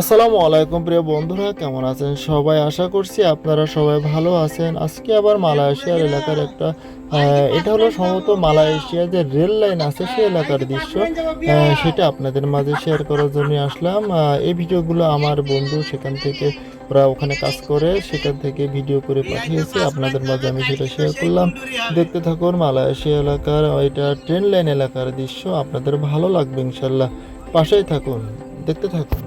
আসসালামু আলাইকুম প্রিয় বন্ধুরা, কেমন আছেন সবাই? আশা করছি আপনারা সবাই ভালো আছেন। আজকে আবার মালয়েশিয়ার এলাকার একটা এটা হলো সম্ভবত মালয়েশিয়া যে রেল লাইন আছে সেই এলাকার দৃশ্য। সেটা আপনাদের মাঝে শেয়ার করার জন্য আসলাম। এই ভিডিওগুলো আমার বন্ধু সেখান থেকে ওরা ওখানে কাজ করে, সেখান থেকে ভিডিও করে পাঠিয়েছে। আপনাদের মাঝে আমি সেটা শেয়ার করলাম। দেখতে থাকুন মালয়েশিয়া এলাকার, এটা ট্রেন লাইন এলাকার দৃশ্য। আপনাদের ভালো লাগবে ইনশাল্লাহ পাশেই থাকুন, দেখতে থাকুন।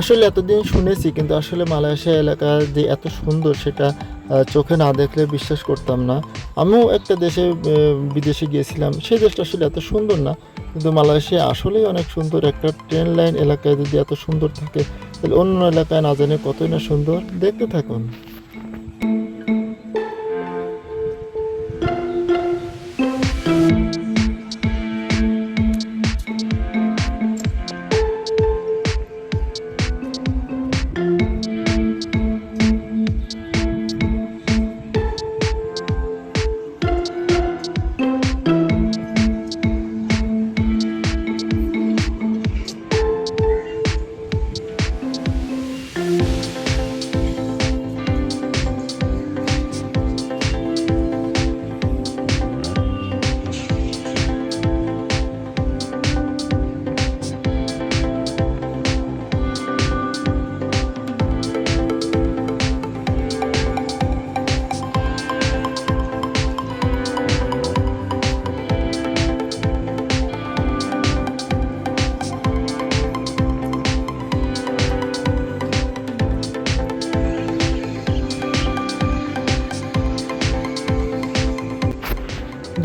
আসলে এতদিন শুনেছি, কিন্তু আসলে মালয়েশিয়া এলাকা যে এত সুন্দর সেটা চোখে না দেখলে বিশ্বাস করতাম না। আমিও একটা দেশে বিদেশে গিয়েছিলাম সেই দেশটা আসলে এত সুন্দর না, কিন্তু মালয়েশিয়া আসলেই অনেক সুন্দর। একটা ট্রেন লাইন এলাকায় যদি এত সুন্দর থাকে, তাহলে অন্য এলাকায় না জানে কতই না সুন্দর। দেখতে থাকুন।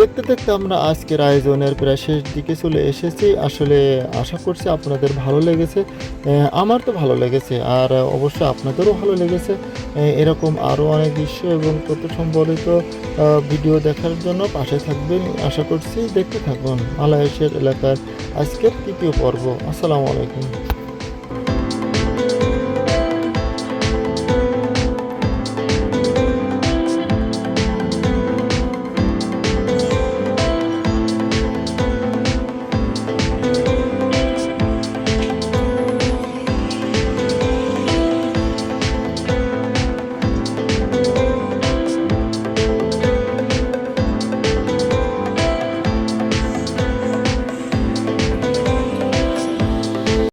দেখতে দেখতে আমরা আজকের আয়োজনের প্রায় শেষ দিকে চলে এসেছি। আসলে আশা করছি আপনাদের ভালো লেগেছে। আমার তো ভালো লেগেছে, আর অবশ্যই আপনাদেরও ভালো লেগেছে। এরকম আরও অনেক দৃশ্য এবং তথ্য সম্বলিত ভিডিও দেখার জন্য পাশে থাকবেন। আশা করছি দেখতে থাকুন মালয়েশিয়ার এলাকার আজকের তৃতীয় পর্ব। আসসালামু আলাইকুম।